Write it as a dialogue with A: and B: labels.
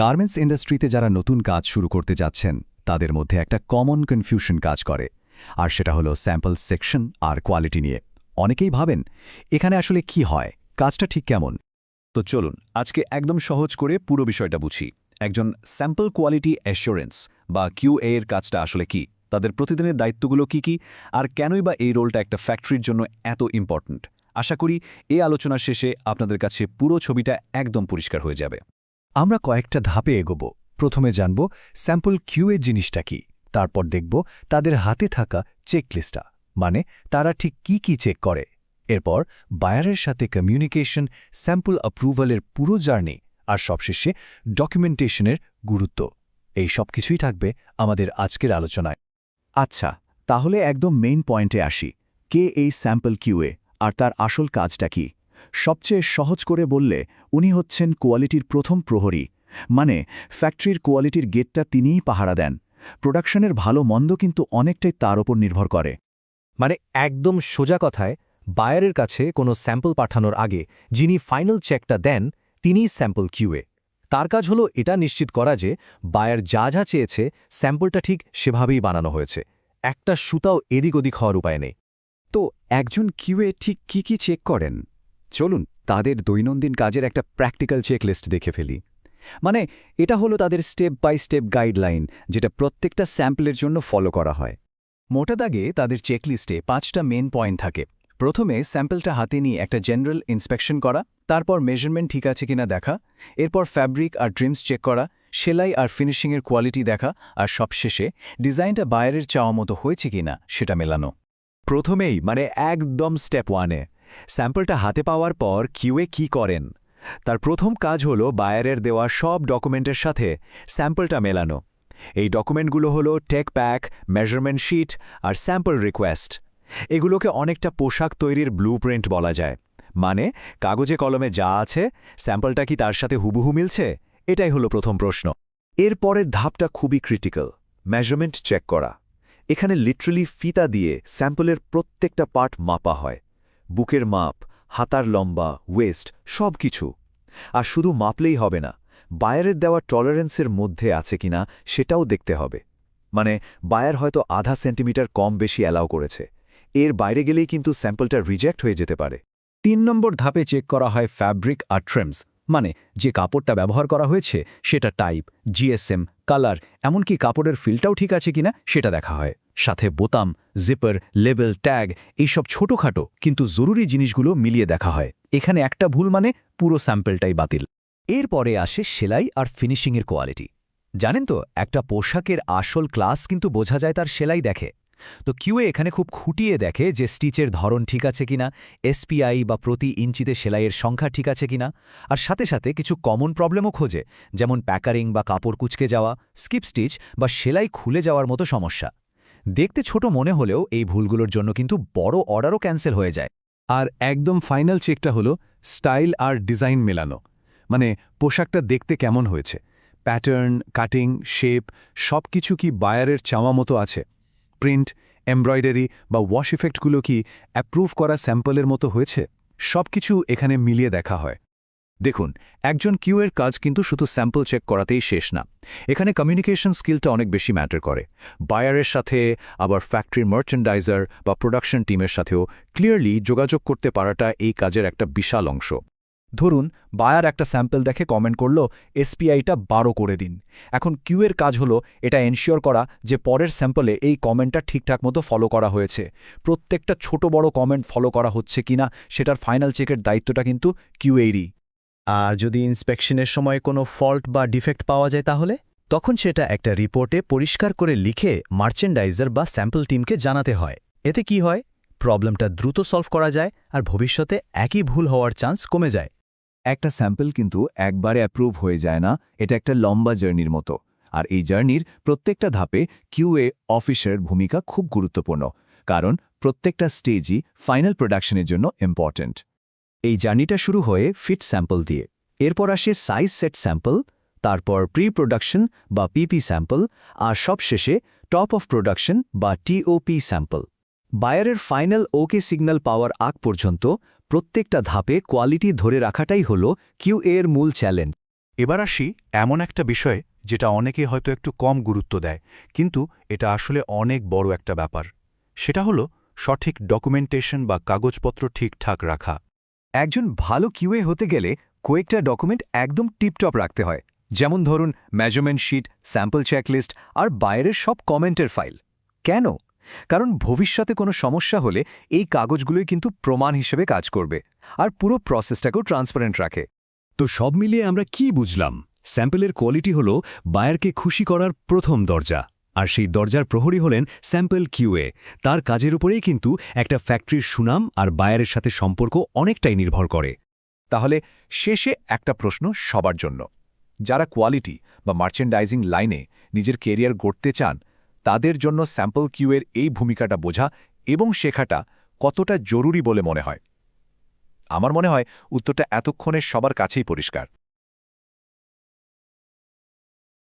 A: Garments ইন্ডাস্ট্রিতে যারা নতুন কাজ শুরু করতে যাচ্ছেন, তাদের মধ্যে একটা কমন কনফিউশন কাজ করে। আর সেটা হলো স্যাম্পল সেকশন আর কোয়ালিটি নিয়ে। অনেকেই ভাবেন, এখানে আসলে কি হয়? কাজটা ঠিক কেমন?
B: তো চলুন, আজকে একদম সহজ করে পুরো বিষয়টা বুঝি। একজন স্যাম্পল কোয়ালিটি অ্যাসিওরেন্স বা কিউ এর কাজটা আসলে কি? তাদের প্রতিদিনের দায়িত্বগুলো কি কি? আর কেনই বা এই রোলটা একটা ফ্যাক্টরির জন্য এত ইম্পর্ট্যান্ট? আশা করি, এই আলোচনার শেষে আপনাদের কাছে পুরো ছবিটা একদম পরিষ্কার হয়ে যাবে।
C: আমরা কয়েকটা ধাপে এগোব। প্রথমে জানব স্যাম্পল কিউএ জিনিসটা কি, তারপর দেখব তাদের হাতে থাকা চেকলিস্টটা মানে তারা ঠিক কি কি চেক করে। এরপর বায়ারের সাথে কমিউনিকেশন স্যাম্পল অ্যাপ্রুভালের পুরো জার্নি আর সবশেষে ডকুমেন্টেশনের গুরুত্ব। এই সব কিছুই থাকবে আমাদের আজকের আলোচনায়।
B: আচ্ছা তাহলে একদম মেইন পয়েন্টে আসি, কে এই স্যাম্পল কিউএ আর তার আসল কাজটা কি? সবচেয়ে সহজ করে বললে, উনি হচ্ছেন কোয়ালিটির প্রথম প্রহরী। মানে ফ্যাক্টরির কোয়ালিটির গেটটা তিনিই পাহারা দেন। প্রোডাকশনের ভালো মন্দ কিন্তু অনেকটাই তার ওপর নির্ভর করে।
C: মানে একদম সোজা কথায়, বায়ারের কাছে কোনো স্যাম্পল পাঠানোর আগে যিনি ফাইনাল চেকটা দেন, তিনিই স্যাম্পল কিউএ তার কাজ হলো এটা নিশ্চিত করা যে, বায়ার যা যা চেয়েছে, স্যাম্পলটা ঠিক সেভাবেই বানানো হয়েছে। একটা সুতাও এদিক ওদিক হওয়ার উপায় নেই।
A: তো একজন কিউএ ঠিক কি কি চেক করেন? চলুন তাদের দৈনন্দিন কাজের একটা প্র্যাকটিক্যাল চেকলিস্ট দেখে ফেলি। মানে এটা হলো তাদের স্টেপ বাই স্টেপ গাইডলাইন যেটা প্রত্যেকটা স্যাম্পলের জন্য ফলো করা হয়।
B: মোটা দাগে তাদের চেকলিস্টে পাঁচটা মেন পয়েন্ট থাকে। প্রথমে স্যাম্পলটা হাতে নিয়ে একটা জেনারেল ইন্সপেকশন করা, তারপর মেজারমেন্ট ঠিক আছে কিনা দেখা, এরপর ফ্যাব্রিক আর ড্রিমস চেক করা, সেলাই আর ফিনিশিংয়ের কোয়ালিটি দেখা, আর সবশেষে ডিজাইনটা বায়ারের চাওয়া মতো হয়েছে কিনা সেটা মেলানো।
C: প্রথমেই মানে একদম স্টেপ ওয়ানে স্যাম্পলটা হাতে পাওয়ার পর কিউএ কি করেন। তার প্রথম কাজ হল বায়ারের দেওয়া সব ডকুমেন্টের সাথে স্যাম্পলটা মেলানো। এই ডকুমেন্টগুলো হলো টেক প্যাক, মেজারমেন্ট শিট আর স্যাম্পল রিকোয়েস্ট। এগুলোকে অনেকটা পোশাক তৈরির ব্লুপ্রিন্ট বলা যায়। মানে কাগজে কলমে যা আছে, স্যাম্পলটা কি তার সাথে হুবহু মিলছে? এটাই হলো প্রথম প্রশ্ন। এর পরের ধাপটা খুবই ক্রিটিক্যাল, মেজারমেন্ট চেক করা। এখানে লিটারালি ফিতা দিয়ে স্যাম্পলের প্রত্যেকটা পার্ট মাপা হয়। বুকের মাপ, হাতার লম্বা ওয়েস্ট সব কিছু আর শুধু মাপলেই হবে না, বায়ারের দেওয়া টলারেন্সের মধ্যে আছে কিনা সেটাও দেখতে হবে। মানে বায়ার হয়তো আধা সেন্টিমিটার কম বেশি অ্যালাউ করেছে। এর বাইরে গেলেই কিন্তু স্যাম্পলটা রিজেক্ট হয়ে যেতে পারে।
B: তিন নম্বর ধাপে চেক করা হয় ফ্যাব্রিক আর ট্রেমস। মানে যে কাপড়টা ব্যবহার করা হয়েছে, সেটা টাইপ, জিএসএম, কালার, এমনকি কাপড়ের ফিলটাও ঠিক আছে কিনা সেটা দেখা হয়। সাথে বোতাম, জিপার, লেবেল, ট্যাগ, এইসব ছোটখাটো কিন্তু জরুরি জিনিসগুলো মিলিয়ে দেখা হয়। এখানে একটা ভুল মানে পুরো স্যাম্পেলটাই বাতিল।
C: এরপরে আসে সেলাই আর ফিনিশিংয়ের কোয়ালিটি। জানেন তো, একটা পোশাকের আসল ক্লাস কিন্তু বোঝা যায় তার সেলাই দেখে। তো কিউএ এখানে খুব খুঁটিয়ে দেখে যে স্টিচের ধরন ঠিক আছে কিনা এসপিআই বা প্রতি ইঞ্চিতে সেলাইয়ের সংখ্যা ঠিক আছে কিনা, আর সাথে সাথে কিছু কমন প্রবলেমও খোঁজে, যেমন প্যাকারিং বা কাপড় কুচকে যাওয়া স্কিপ স্টিচ বা সেলাই খুলে যাওয়ার মতো সমস্যা। দেখতে ছোট মনে হলেও এই ভুলগুলোর জন্য কিন্তু বড় অর্ডারও ক্যান্সেল হয়ে যায়।
B: আর একদম ফাইনাল চেকটা হলো স্টাইল আর ডিজাইন মেলানো। মানে পোশাকটা দেখতে কেমন হয়েছে? প্যাটার্ন কাটিং শেপ সব কিছু কি বায়ারের চাওয়া মতো আছে? প্রিন্ট এমব্রয়ডারি বা ওয়াশ ইফেক্টগুলো কি অ্যাপ্রুভ করা স্যাম্পলের মতো হয়েছে? সব কিছু এখানে মিলিয়ে দেখা হয়। দেখুন, একজন কিউয়ের কাজ কিন্তু শুধু স্যাম্পল চেক করাতেই শেষ না। এখানে কমিউনিকেশন স্কিলটা অনেক বেশি ম্যাটার করে। বায়ারের সাথে, আবার ফ্যাক্টরির মার্চেন্ডাইজার বা প্রোডাকশন টিমের সাথেও ক্লিয়ারলি যোগাযোগ করতে পারাটা এই কাজের একটা বিশাল অংশ। ধরুন, বায়ার একটা স্যাম্পল দেখে কমেন্ট করল, এসপিআইটা বারো করে দিন। এখন কিউয়ের কাজ হলো, এটা এনশিওর করা যে পরের স্যাম্পলে এই কমেন্টটা ঠিকঠাক মতো ফলো করা হয়েছে। প্রত্যেকটা ছোট বড় কমেন্ট ফলো করা হচ্ছে কিনা সেটার ফাইনাল চেকের দায়িত্বটা কিন্তু কিউএইরই
C: আর যদি ইন্সপেকশনের সময় কোনো ফল্ট বা ডিফেক্ট পাওয়া যায় তাহলে? তখন সেটা একটা রিপোর্টে পরিষ্কার করে লিখে মার্চেন্ডাইজার বা স্যাম্পল টিমকে জানাতে হয়। এতে কি হয়? প্রবলেমটা দ্রুত সলভ করা যায় আর ভবিষ্যতে একই ভুল হওয়ার চান্স কমে যায়।
B: একটা স্যাম্পল কিন্তু একবারে অ্যাপ্রুভ হয়ে যায় না, এটা একটা লম্বা জার্নির মতো। আর এই জার্নির প্রত্যেকটা ধাপে কিউএ অফিসের ভূমিকা খুব গুরুত্বপূর্ণ, কারণ প্রত্যেকটা স্টেজই ফাইনাল প্রোডাকশনের জন্য ইম্পর্ট্যান্ট
C: এই জার্নিটা শুরু হয়ে ফিট স্যাম্পল দিয়ে, এরপর আসে সাইজ সেট স্যাম্পল তারপর প্রি প্রোডাকশন বা পিপি স্যাম্পল আর সবশেষে টপ অফ প্রোডাকশন বা টিওপি স্যাম্পল বায়ারের ফাইনাল ওকে সিগন্যাল পাওয়ার আগ পর্যন্ত প্রত্যেকটা ধাপে কোয়ালিটি ধরে রাখাটাই হল কিউ এর মূল চ্যালেঞ্জ।
D: এবার আসি এমন একটা বিষয়ে যেটা অনেকে হয়তো একটু কম গুরুত্ব দেয়, কিন্তু এটা আসলে অনেক বড় একটা ব্যাপার। সেটা হলো সঠিক ডকুমেন্টেশন বা কাগজপত্র ঠিকঠাক রাখা।
B: একজন ভালো কিউএ হতে গেলে কয়েকটা ডকুমেন্ট একদম টিপটপ রাখতে হয়, যেমন ধরুন মেজারমেন্ট শিট স্যাম্পল চেকলিস্ট আর বাইরের সব কমেন্টের ফাইল কেন? কারণ ভবিষ্যতে কোনো সমস্যা হলে এই কাগজগুলোই কিন্তু প্রমাণ হিসেবে কাজ করবে আর পুরো প্রসেসটাকেও ট্রান্সপারেন্ট রাখে।
A: তো সব মিলিয়ে আমরা কি বুঝলাম? স্যাম্পলের কোয়ালিটি হল বায়ারকে খুশি করার প্রথম দরজা। আর সেই দরজার প্রহরী হলেন স্যাম্পল কিউএ। তার কাজের উপরেই কিন্তু একটা ফ্যাক্টরির সুনাম আর বায়ারের সাথে সম্পর্ক অনেকটাই নির্ভর করে।
B: তাহলে শেষে একটা প্রশ্ন সবার জন্য। যারা কোয়ালিটি বা মার্চেন্ডাইজিং লাইনে নিজের কেরিয়ার গড়তে চান তাদের জন্য স্যাম্পল কিউয়ের এই ভূমিকাটা বোঝা এবং শেখাটা কতটা জরুরি বলে মনে হয়। আমার মনে হয় উত্তরটা এতক্ষণে সবার কাছেই পরিষ্কার।